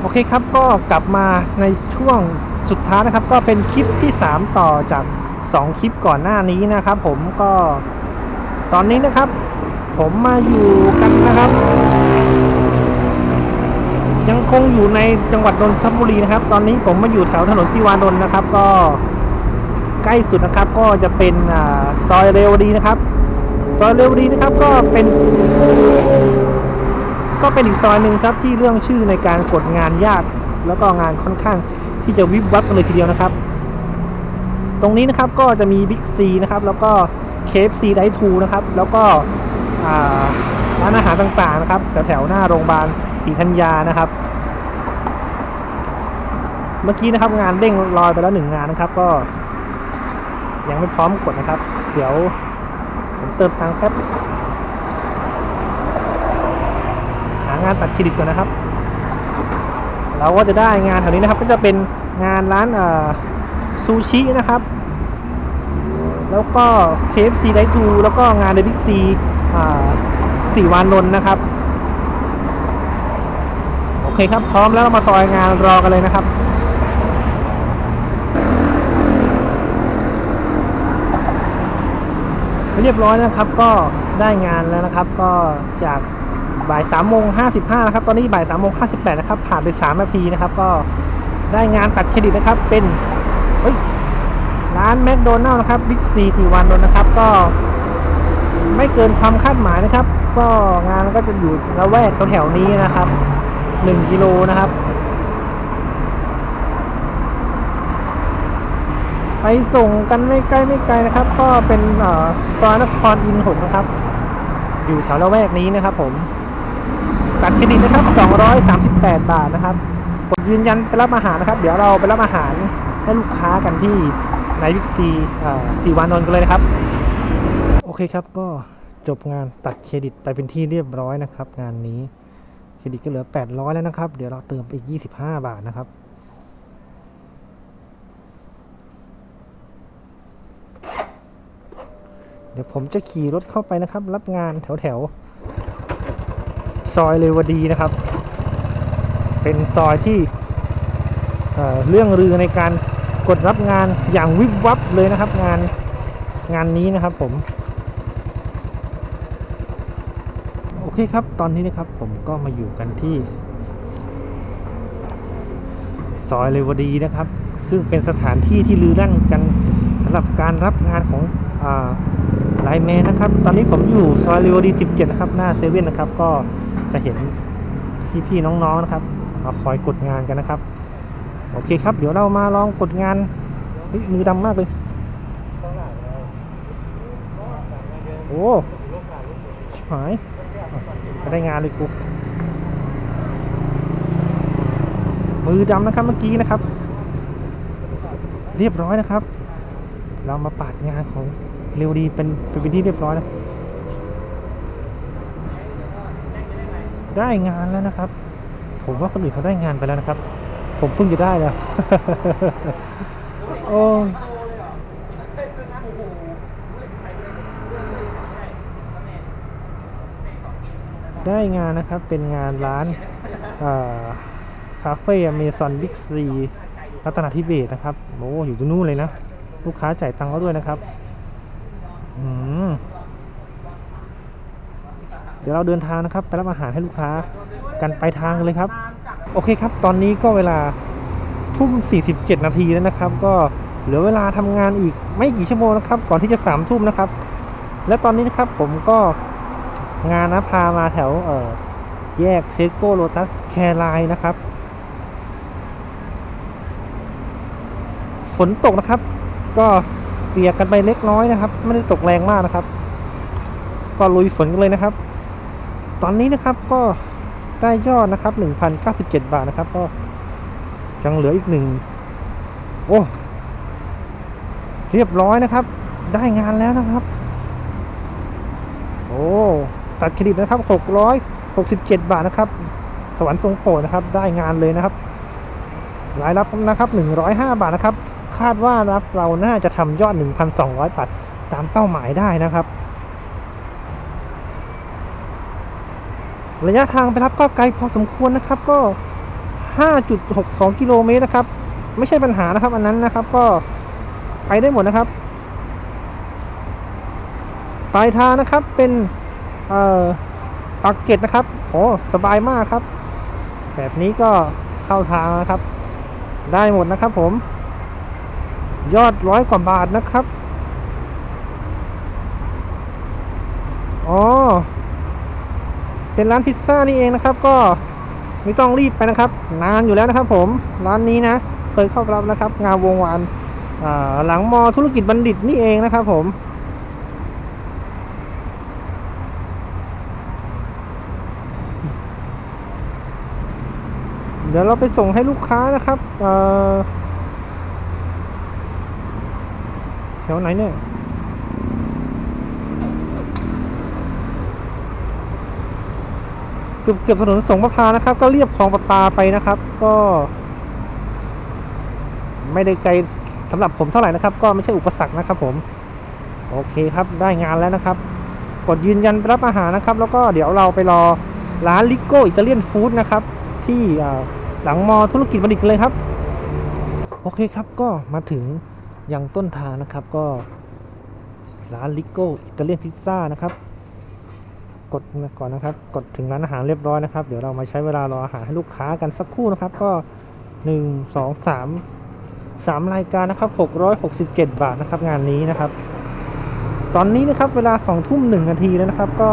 โอเคครับก็กลับมาในช่วงสุดท้ายนะครับ ก็เป็นคลิปที่ 3 ต่อจาก 2 คลิปก่อนหน้านี้นะครับ ผมก็ตอนนี้นะครับ ผมมาอยู่กันนะครับ ยังคงอยู่ในจังหวัดนนทบุรีนะครับ ตอนนี้ผมมาอยู่แถวถนนทิวานนท์นะครับ ก็ใกล้สุดนะครับ ก็จะเป็นอ่าซอยเรวดีนะครับ ซอยเรวดีนะครับ ก็เป็น ก็เป็นอีกซอยหนึ่งครับที่เรื่องชื่อในการกดงานยาก แล้วก็งานค่อนข้างที่จะวิบวับกันเลยทีเดียวนะครับ ตรงนี้นะครับก็จะมีบิ๊กซีนะครับแล้วก็เคฟซีไดทูนะครับแล้วก็ร้านอาหารต่างๆนะครับแถวๆหน้าโรงพยาบาลศรีธัญญานะครับ เมื่อกี้นะครับงานเด้งลอยไปแล้วหนึ่งงานนะครับ ก็ ยังไม่พร้อมกดนะครับ เดี๋ยวผมเติมตังค์แป๊บ หางานตัดเครดิตก่อนนะครับ เราก็จะได้งานแถวนี้นะครับ ก็จะเป็นงานร้านซูชินะครับ แล้วก็ KFC ไดทูแล้วก็งานเดบิกซีสี่วานนท์นะครับ โอเคครับ พร้อมแล้วเรามาซอยงานรอกันเลยนะครับเรียบร้อยนะครับก็ได้งานแล้วนะครับ ก็จาก บ่ายสามโมงห้าสิบห้านะครับ ตอนนี้บ่ายสามโมงห้าสิบแปดนะครับ ผ่านไปสามนาทีนะครับ ก็ได้งานตัดเครดิตนะครับ เป็น เฮ้ย ร้านแมคโดนัลล์นะครับ บิ๊กซีทีวันนนนะครับ ก็ ไม่เกินความคาดหมายนะครับ ก็งานก็จะอยู่ระแวกแถวๆนี้นะครับหนึ่งกิโลนะครับไปส่งกันไม่ใกล้ไม่ไกลนะครับ ก็เป็นซอยนครอินทร์หกนะครับ อยู่แถวละแวกนี้นะครับผม ตัดเครดิตนะครับ 238 บาทนะครับกดยืนยันไปรับอาหารนะครับ เดี๋ยวเราไปรับอาหารให้ลูกค้ากันที่ในวิกซีตีวานนท์กันเลยนะครับ โอเคครับก็จบงานตัดเครดิตไปเป็นที่เรียบร้อยนะครับ งานนี้เครดิตก็เหลือ 800 แล้วนะครับ เดี๋ยวเราเติมไปอีก 25 บาทนะครับเดี๋ยวผมจะขี่รถเข้าไปนะครับ รับงานแถวแถว ซอยเรวดีนะครับ เป็นซอยที่เเรื่องลือในการกดรับงานอย่างวิบวับเลยนะครับ งานงานนี้นะครับผม โอเคครับตอนนี้นะครับผมก็มาอยู่กันที่ ซอยเรวดีนะครับ ซึ่งเป็นสถานที่ที่ลือลั่นกันสำหรับการรับงานของอ่า ไลน์แมนนะครับ ตอนนี้ผมอยู่ซอยเรวดี17นะครับ หน้าเซเว่นนะครับ ก็จะเห็นพี่ๆน้องๆนะครับมาคอยกดงานกันนะครับ โอเคครับ เดี๋ยวเรามาลองกดงานเฮ้ยมือดำมากเลย โอ้ชิบหายไม่ได้งานเลยกูมือดำนะครับเมื่อกี้นะครับ เรียบร้อยนะครับ เรามาปาดงานของ เร็วดีเป็นเป็นที่เรียบร้อยแล้วได้งานแล้วนะครับ ผมว่าคนอื่นเขาได้งานไปแล้วนะครับ ผมเพิ่งจะได้แล้วโอ้ยได้งานนะครับเป็นงานร้านคาเฟ่อเมซอนบิ๊กซีรัตนาธิเบศนะครับโอ้อยู่ตรงนู้นเลยนะ ลูกค้าจ่ายตังค์แล้วด้วยนะครับ เดี๋ยวเราเดินทางนะครับไปรับอาหารให้ลูกค้ากันไปทางเลยครับ โอเคครับ ตอนนี้ก็เวลาทุ่ม 47 นาทีแล้วนะครับ ก็เหลือเวลาทำงานอีกไม่กี่ชั่วโมงนะครับ ก่อนที่จะสามทุ่มนะครับ และตอนนี้นะครับผมก็งานนะพามาแถวเออแยกเซโก้โลตัสแคร์ไลน์นะครับฝนตกนะครับ ก็ เปียกกันไปเล็กน้อยนะครับ ไม่ได้ตกแรงมากนะครับ ก็ลุยฝนกันเลยนะครับ ตอนนี้นะครับก็ได้ยอดนะครับ1,097 บาทนะครับ ก็ยังเหลืออีกหนึ่งโอ้เรียบร้อยนะครับ ได้งานแล้วนะครับ โอ้ตัดเครดิตนะครับ 667 บาทนะครับ สวรรค์ทรงโปรดนะครับ ได้งานเลยนะครับ รายรับนะครับ 105 บาทนะครับ คาดว่านะครับเราน่าจะทำยอด 1,200บาทตามเป้าหมายได้นะครับ ระยะทางไปรับก็ไกลพอสมควรนะครับ ก็ 5.62 กิโลเมตรนะครับ ไม่ใช่ปัญหานะครับ อันนั้นนะครับก็ไปได้หมดนะครับ ปลายทางนะครับเป็นเอ่อปากเกร็ดนะครับโอ้สบายมากครับ แบบนี้ก็เข้าทางนะครับ ได้หมดนะครับผม ยอดร้อยกว่าบาทนะครับ อ๋อ เป็นร้านพิซซ่านี่เองนะครับ ก็ไม่ต้องรีบไปนะครับ นานอยู่แล้วนะครับ ผม ร้านนี้นะ เคยเข้ารับนะครับ งานวงวานหลังมอธุรกิจบัณฑิตนี่เองนะครับ ผมเดี๋ยวเราไปส่งให้ลูกค้านะครับ เอ่อแถวไหนเนี่ยเกือบเกือบถนนสงประพานะครับ ก็เรียบคลองประปาไปนะครับ ก็ ไม่ได้ไกลสำหรับผมเท่าไหร่นะครับ ก็ไม่ใช่อุปสรรคนะครับ ผม โอเคครับได้งานแล้วนะครับ กดยืนยันรับอาหารนะครับ แล้วก็เดี๋ยวเราไปรอร้านลิโก้อิตาเลียนฟู้ดนะครับ ที่หลังมอธุรกิจบัณฑิตกันเลยครับ โอเคครับก็มาถึง อยังต้นทางนะครับก็ร้านลิโก้อิตาเลียนพิซซ่านะครับ กดก่อนนะครับ กดถึงร้านอาหารเรียบร้อยนะครับ เดี๋ยวเรามาใช้เวลารออาหารให้ลูกค้ากันสักครู่นะครับ ก็หนึ่งสองสามสามรายการนะครับหกร้อยหกสิบเจ็ดบาทนะครับ งานนี้นะครับ ตอนนี้นะครับเวลาสองทุ่มหนึ่งนาทีแล้วนะครับ ก็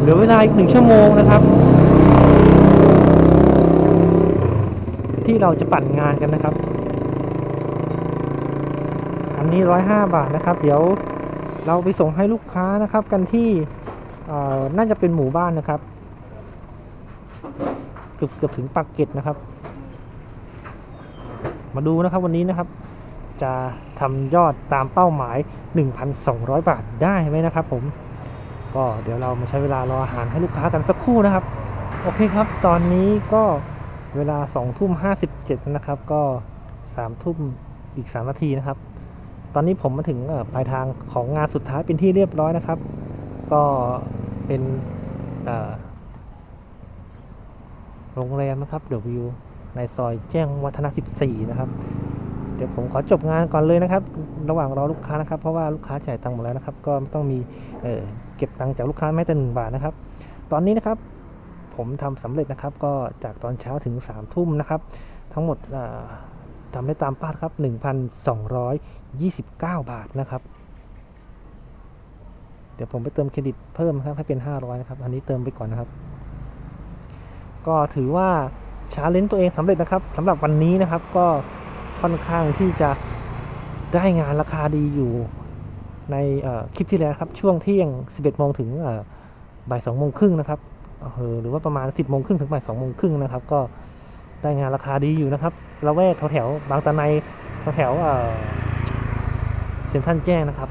เหลือเวลาอีกหนึ่งชั่วโมงนะครับ ที่เราจะปั่นงานกันนะครับ นี้ร้อยห้าบาทนะครับ เดี๋ยวเราไปส่งให้ลูกค้านะครับ กันที่น่าจะเป็นหมู่บ้านนะครับ เกือบเกือบถึงปากเกร็ดนะครับ มาดูนะครับวันนี้นะครับ จะทำยอดตามเป้าหมาย 1,200 บาทได้ไหมนะครับ ผม ก็เดี๋ยวเรามาใช้เวลารออาหารให้ลูกค้ากันสักครู่นะครับ โอเคครับ ตอนนี้ก็เวลา2ทุ่ม57นะครับ ก็3ทุ่มอีก3นาทีนะครับ ตอนนี้ผมมาถึงปลายทางของงานสุดท้ายเป็นที่เรียบร้อยนะครับ ก็เป็นโรงแรมนะครับเดอะวิวในซอยแจ้งวัฒนะ 14 นะครับ เดี๋ยวผมขอจบงานก่อนเลยนะครับ ระหว่างรอลูกค้านะครับ เพราะว่าลูกค้าจ่ายตังค์หมดแล้วนะครับ ก็ต้องมีเเก็บตังค์จากลูกค้าแม้แต่หนึ่งบาทนะครับ ตอนนี้นะครับ ผมทำสำเร็จนะครับ ก็จากตอนเช้าถึง3ามทุ่มนะครับ ทั้งหมด ทำได้ตามป้ายครับ 1,229 บาทนะครับ เดี๋ยวผมไปเติมเครดิตเพิ่มนะครับให้เป็น 500 นะครับ อันนี้เติมไปก่อนนะครับ ก็ถือว่าชาเลนจ์ตัวเองสำเร็จนะครับสำหรับวันนี้นะครับ ก็ค่อนข้างที่จะได้งานราคาดีอยู่ในคลิปที่แล้วครับ ช่วงเที่ยง 11โมงถึงบ่าย2โมงครึ่งนะครับเออหรือว่าประมาณ 10โมงครึ่งถึงบ่าย2โมงครึ่งนะครับ ก็ได้งานราคาดีอยู่นะครับ ละแวกแถวๆบางตะไนแถวๆเอ่อเซ็นทรัลแจ้งนะครับ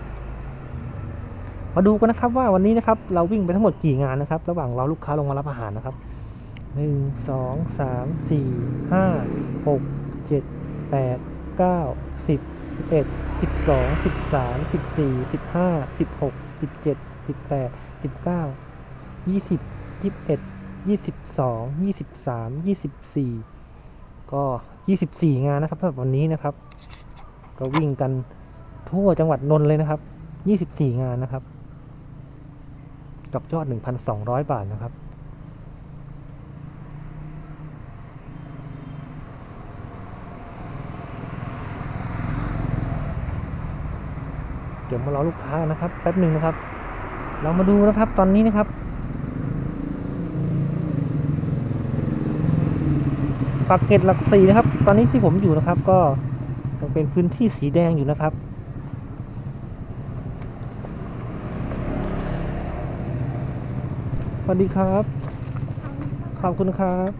มาดูกันนะครับว่าวันนี้นะครับเราวิ่งไปทั้งหมดกี่งานนะครับ ระหว่างเรอลูกค้าลงมารับอาหารนะครับหนึ่งสองสามสี่ห้าหกเจ็ดแปดเก้าสิบสิบเอ็ดสิบสองสิบสามสิบสี่สิบห้าสิบหกสิบเจ็ดสิบแปดสิบเก้ายี่สิบยี่สิบเอ็ดยี่สิบสองยี่สิบสามยี่สิบสี่ก็ ยี่สิบสี่งานนะครับสำหรับวันนี้นะครับ ก็วิ่งกันทั่วจังหวัดนนท์เลยนะครับยี่สิบสี่งานนะครับกับยอด 1,200 บาทนะครับเดี๋ยวมารอลูกค้านะครับแป๊บหนึ่งนะครับ เรามาดูนะครับตอนนี้นะครับ ปากเกร็ดหลักสี่นะครับ ตอนนี้ที่ผมอยู่นะครับ ก็ยังเป็นพื้นที่สีแดงอยู่นะครับ สวัสดีครับ ขอบคุณครับ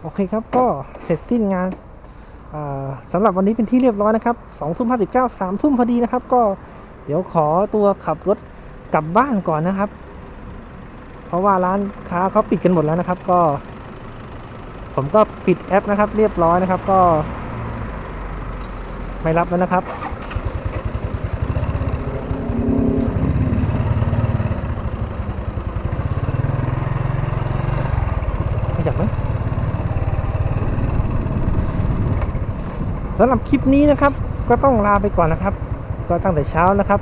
โอเคครับ ก็เสร็จสิ้นงานสำหรับวันนี้เป็นที่เรียบร้อยนะครับสองทุ่มห้าสิบเก้าสามทุ่มพอดีนะครับ ก็เดี๋ยวขอตัวขับรถ กลับบ้านก่อนนะครับ เพราะว่าร้านค้าเขาปิดกันหมดแล้วนะครับ ก็ ผมก็ปิดแอปนะครับ เรียบร้อยนะครับ ก็ ไม่รับแล้วนะครับสำหรับคลิปนี้นะครับ ก็ต้องลาไปก่อนนะครับ ก็ตั้งแต่เช้านะครับ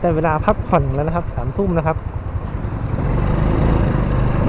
ได้เวลาพักผ่อนแล้วนะครับสามทุ่มนะครับ